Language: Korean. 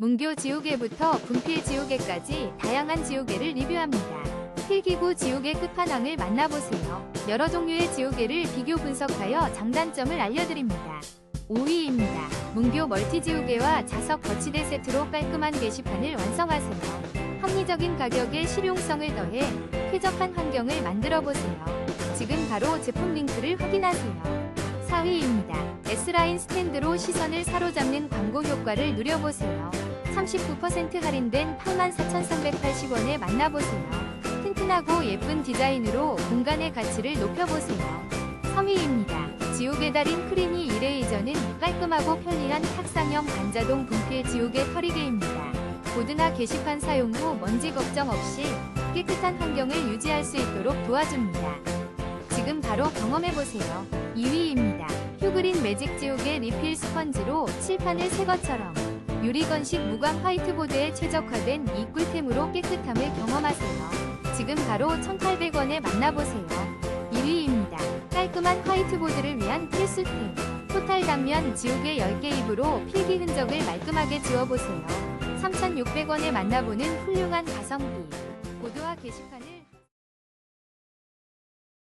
문교 지우개부터 분필 지우개까지 다양한 지우개를 리뷰합니다. 필기구 지우개 끝판왕을 만나보세요. 여러 종류의 지우개를 비교 분석하여 장단점을 알려드립니다. 5위입니다. 문교 멀티 지우개와 자석 거치대 세트로 깔끔한 게시판을 완성하세요. 합리적인 가격에 실용성을 더해 쾌적한 환경을 만들어 보세요. 지금 바로 제품 링크를 확인하세요. 4위입니다. S라인 스탠드로 시선을 사로잡는 광고 효과를 누려보세요. 39% 할인된 84,380원에 만나보세요. 튼튼하고 예쁜 디자인으로 공간의 가치를 높여보세요. 3위입니다. 지우개 달인 크리니 이레이저는 깔끔하고 편리한 탁상형 반자동 분필 지우개 털이개입니다. 보드나 게시판 사용 후 먼지 걱정 없이 깨끗한 환경을 유지할 수 있도록 도와줍니다. 지금 바로 경험해보세요. 2위입니다. 휴그린 매직 지우개 리필 스펀지로 칠판을 새 것처럼 유리건식 무광 화이트보드에 최적화된 이 꿀템으로 깨끗함을 경험하세요. 지금 바로 1,800원에 만나보세요. 1위입니다. 깔끔한 화이트보드를 위한 필수템. 토탈 단면 지우개 10개 입으로 필기 흔적을 말끔하게 지워보세요. 3,600원에 만나보는 훌륭한 가성비. 보드와 게시판을